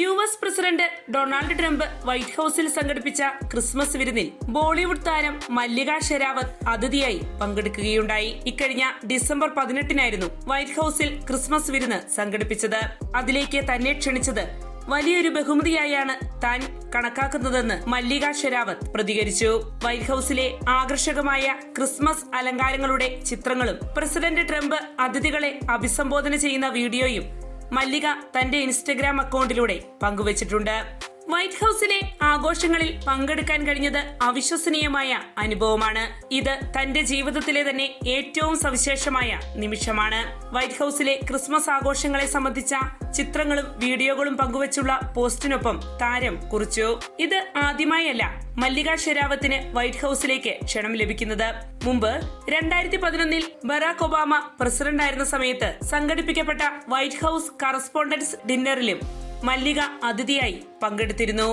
U S president Donald Trump White ഹൌസിൽ സംഘടിപ്പിച്ച Christmas വിരുന്നിൽ ബോളിവുഡ് താരം മല്ലിക ഷെരാവത്ത് അതിഥിയായി പങ്കെടുക്കുകയുണ്ടായി. ഇക്കഴിഞ്ഞ ഡിസംബർ പതിനെട്ടിനായിരുന്നു വൈറ്റ് ഹൌസിൽ ക്രിസ്മസ് വിരുന്ന് സംഘടിപ്പിച്ചത്. അതിലേക്ക് തന്നെ ക്ഷണിച്ചത് വലിയൊരു ബഹുമതിയായാണ് താൻ കണക്കാക്കുന്നതെന്ന് മല്ലിക ഷെരാവത്ത് പ്രതികരിച്ചു. വൈറ്റ് ഹൌസിലെ ആകർഷകമായ ക്രിസ്മസ് അലങ്കാരങ്ങളുടെ ചിത്രങ്ങളും പ്രസിഡന്റ് ട്രംപ് അതിഥികളെ അഭിസംബോധന ചെയ്യുന്ന വീഡിയോയും മല്ലിക തന്റെ ഇൻസ്റ്റഗ്രാം അക്കൗണ്ടിലൂടെ പങ്കുവച്ചിട്ടുണ്ട്. വൈറ്റ് ഹൌസിലെ ആഘോഷങ്ങളിൽ പങ്കെടുക്കാൻ കഴിഞ്ഞത് അവിശ്വസനീയമായ അനുഭവമാണ്. ഇത് തന്റെ ജീവിതത്തിലെ തന്നെ ഏറ്റവും സവിശേഷമായ നിമിഷമാണ്. വൈറ്റ് ഹൌസിലെ ക്രിസ്മസ് ആഘോഷങ്ങളെ സംബന്ധിച്ച ചിത്രങ്ങളും വീഡിയോകളും പങ്കുവച്ചുള്ള പോസ്റ്റിനൊപ്പം താരം കുറിച്ചു. ഇത് ആദ്യമായല്ല മല്ലിക ഷെരാവത്തിന് വൈറ്റ് ഹൌസിലേക്ക് ക്ഷണം ലഭിക്കുന്നത്. മുമ്പ് രണ്ടായിരത്തി പതിനൊന്നിൽ ബറാക് ഒബാമ പ്രസിഡന്റായിരുന്ന സമയത്ത് സംഘടിപ്പിക്കപ്പെട്ട വൈറ്റ് ഹൌസ് കറസ്പോണ്ടൻസ് ഡിന്നറിലും മല്ലിക അതിഥിയായി പങ്കെടുത്തിരുന്നു